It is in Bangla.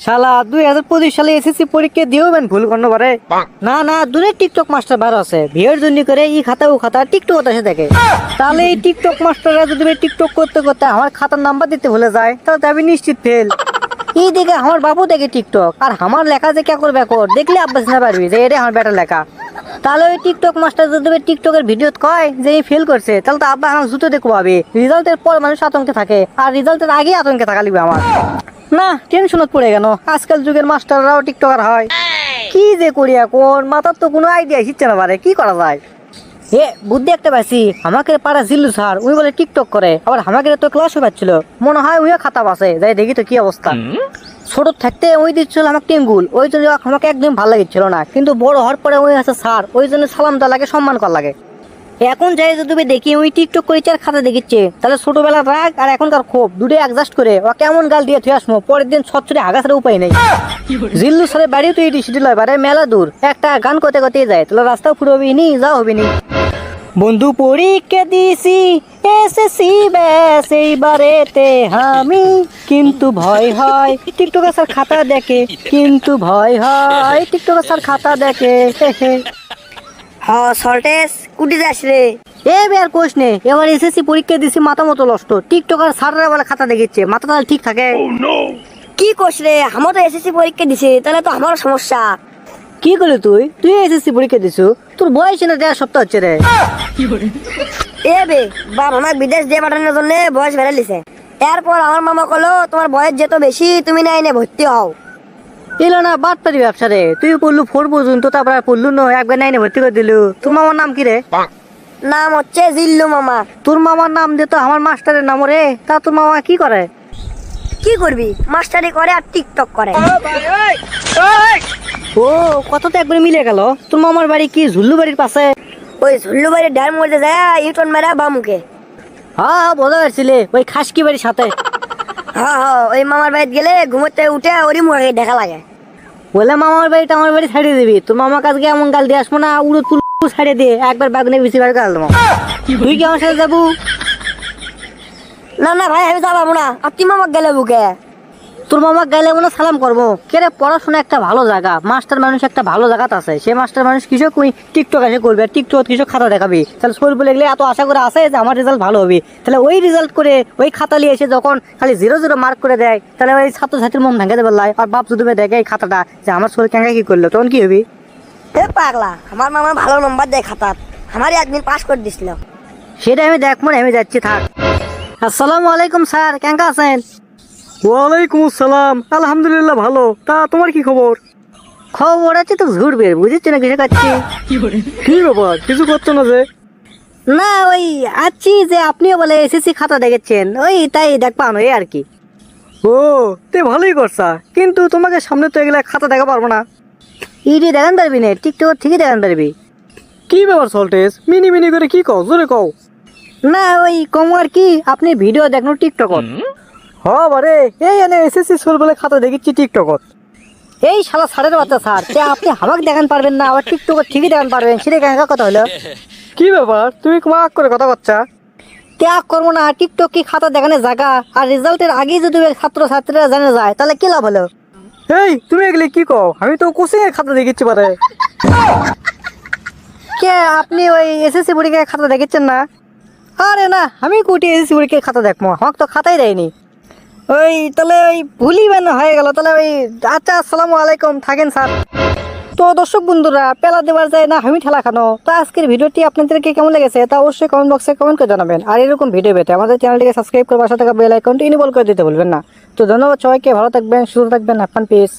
শালা দুই হাজার পঁচিশ সালে এসএসসি পরীক্ষা দিয়েবেন ভুল করতে পারে। না না দূরে টিকটক মাস্টার বার আছে। বিয়ের জন্য করে ই খাতা ও খাতা টিকটক এসে দেখে। তাহলে এই টিকটক মাস্টাররা যদি টিকটক করতে করতে আমার খাতার নাম্বার দিতে ভুলে যায় তাহলে আমি নিশ্চিত ফেল এই দেখে আমার বাবু দেখে টিকটক আর আমার লেখা যে কে করবে কর দেখলে আব্বাস না পারবি যে এটা আমার বেটার লেখা। তাহলে ওই টিকটক মাস্টার যদি টিকটকের ভিডিও কয় যে এই ফেল করছে তাহলে তো আব্বা আমার জুতো দেখব রেজাল্টের পর মানুষ আতঙ্কে থাকে আর রেজাল্টের আগে আতঙ্কে থাকা লিখবে আমার। না টেনশনত পড়ে গেল আজকাল যুগের মাস্টাররাও টিকটকার হয়। কি যে করি এখন? মাথার তো কোনো আইডিয়া শিখছে না পারে কি করা যায়? এ বুদ্ধি একটা পাইছি। আমাকে পাড়া জিল্লু স্যার উনি বলে টিকটক করে। আবার আমাকে তো ক্লাসও পাচ্ছিল। মনে হয় উইও খাতা পাশে যাই দেখি তো কি অবস্থা। ছোট থাকতে ওই দিচ্ছিল আমাকে টেঙ্গুল ওই জন্য আমাকে একদম ভালো লাগছিল না। কিন্তু বড় হওয়ার পরে ওই আছে স্যার। ওই জন্য সালাম দেওয়া লাগে সম্মান করা লাগে। এখন যাই তুমি দেখি ওই টিকটক করে চার খাতা দেখিচ্ছে। তাহলে ছোটবেলার রাগ আর এখনকার ক্ষোভ, দুটো অ্যাডজাস্ট করে। ও কেমন গাল দিয়ে থুয়ে আসব পরের দিন ছচ্ছরে আগা ছাড়া উপায় নেই। জিল্লু স্যারের বাড়িও তো এটি সেটি লয় মেলা দূর। একটা গান করতে করতে যায়, তাহলে রাস্তাও ফুটো হবি নি, যাও হবি নি। বন্ধু, পরীক্ষা দিছি এসএসসি ব্যাস, এইবারেতে আমি। কিন্তু ভয় হয় টিকটকে স্যার খাতা দেখে। কিন্তু ভয় হয় টিকটকে স্যার খাতা দেখে। হ সল্টেস কুটি যাস রে। এ আর কোষ নে এবার এসএসসি পরীক্ষা দিছি মাথা মতো নষ্ট। টিকটকার স্যাররা বলে খাতা দেখিচ্ছে মাথা তাহলে ঠিক থাকে? কি কোস রে আমার তো এসএসসি পরীক্ষা দিছে তাহলে তো আমারও সমস্যা। কি করলি তুই? তুই এসএসসি পরীক্ষা দিছু? তোর বয়স না দেড় সপ্তাহ হচ্ছে রে। এ বে বাপ আমাকে বিদেশ দিয়ে পাঠানোর জন্য বয়স বেড়ে লিছে এরপর আমার মামা কলো তোমার বয়স যেত বেশি তুমি না এনে ভর্তি হও। এলো না বাদ পারি ব্যবসা রে তুই পড়লু ফোর পর্যন্ত তারপর আর পড়লু না একবার নাইনে ভর্তি করে দিলু। তোর মামার নাম কি রে? নাম হচ্ছে জিল্লু মামা। তোর মামার নাম দে তো আমার মাস্টারের নাম রে। তা তোর মামা কি করে? কি করবি? মাস্টারি করে আর টিকটক করে। ও কত তো একবার মিলে গেল। তোর মামার বাড়ি কি ঝুল্লু বাড়ির পাশে? ওই ঝুল্লু বাড়ির ডার মধ্যে যায় ইউটন মেরা বামুকে। হ্যাঁ হ্যাঁ বোঝা পারছিলে ওই খাসকি বাড়ির সাথে। হ্যাঁ হ্যাঁ ওই মামার বাড়িতে গেলে ঘুমোতে উঠে ওরই মুখে দেখা লাগে। বলে মামার বাড়িটা আমার বাড়ি ছাড়িয়ে দিবি। তোর মামার কাছে এমন গাল দিয়ে আসব না উড়ো তুল ছাড়িয়ে দিয়ে একবার বাগনে বেশি বার গাল দেবো তুই কি আমার সাথে যাব? না না ভাই আমি যাব না। আর তুই মামাক গেলে বুকে? তোর মামা গেলে মনে সালাম করব। কেরে পড়াশোনা একটা ভালো জায়গা মাস্টার মানুষ একটা ভালো জায়গাতে আছে। সে মাস্টার মানুষ কৃষক ওই টিকটক এসে করবে আর টিকটক কৃষক খাতা দেখাবি। তাহলে স্কুল বলে গেলে এত আশা করে আসে যে আমার রেজাল্ট ভালো হবে। তাহলে ওই রেজাল্ট করে ওই খাতা নিয়ে এসে যখন খালি জিরো জিরো মার্ক করে দেয় তাহলে ওই ছাত্রছাত্রীর মন ভেঙে দেবে লাই। আর বাপ যদি দেখে এই খাতাটা যে আমার স্কুল কেঙ্গা কি করল? তখন কি হবি? এ পাগলা আমার মামা ভালো নম্বর দেয় খাতার। আমারই একদিন পাস করে দিছিল। সেটা আমি দেখ মনে আমি যাচ্ছি থাক। আসসালামু আলাইকুম স্যার কেঙ্কা আছেন? ওয়ালাইকুম আসসালাম। আলহামদুলিল্লাহ ভালো। তা তোমার কি খবর? খবর আছে তো ঘুরবে বুঝেছি না কিছু কাচ্ছি কি ব্যাপার? কিছু করছ না যে? না ওই আছি যে আপনিও বলে এসএসসি খাতা দেখেছেন। ওই তাই দেখ পানো এই আর কি। ও তে ভালোই করছা। কিন্তু তোমাকে সামনে তো এগুলা খাতা দেখা পারব না। ইডি দেখান পারবি না টিকটক ঠিকই দেখান পারবি। কি ব্যাপার সল্টেস? মিনি মিনি করে কি কও? জোরে কও। না ওই কম আর কি আপনি ভিডিও দেখুন টিকটক হ বারে এই এনে এসএসসি স্কুল বলে খাতা দেখিচ্ছি টিকটকত। এই শালা সাড়ের বাচ্চা স্যার যে আপনি আমাকে দেখান পারবেন না আবার টিকটক ঠিকই দেখান পারবেন সেটা কেন কথা হলো? কি ব্যাপার? তুমি মাক করে কথা করছা ত্যাগ করব না টিকটক কি খাতা দেখানোর জায়গা আর রেজাল্টের আগেই যদি ছাত্র ছাত্রীরা জানা যায় তাহলে কি লাভ হলো? এই তুমি এগুলি কি কও? আমি তো কোচিং এর খাতা দেখিচ্ছি পারে কে আপনি ওই এসএসসি পরীক্ষার খাতা দেখেছেন না? আরে না আমি কোটি এসএসসি পরীক্ষার খাতা দেখব আমাকে তো খাতাই দেয়নি। ওই, তাহলে ওই ভুলই বেন হয়ে গেল। তাহলে ওই আচ্ছা আসসালামু আলাইকুম, থাকেন স্যার। তো দর্শক বন্ধুরা, পেলা দেওয়ার যায় না আমি ঠেলা খানো। তো আজকের ভিডিওটি আপনাদেরকে কেমন লেগেছে, তা অবশ্যই কমেন্ট বক্সে কমেন্ট করে জানাবেন। আর এরকম ভিডিও পেতে আমাদের চ্যানেলটিকে সাবস্ক্রাইব করে বাসা থাকা বেল আইকনটি ইনবল করে দিতে বলবেন না। তো ধন্যবাদ সবাইকে, ভালো থাকবেন, সুস্থ থাকবেন আপনার পিস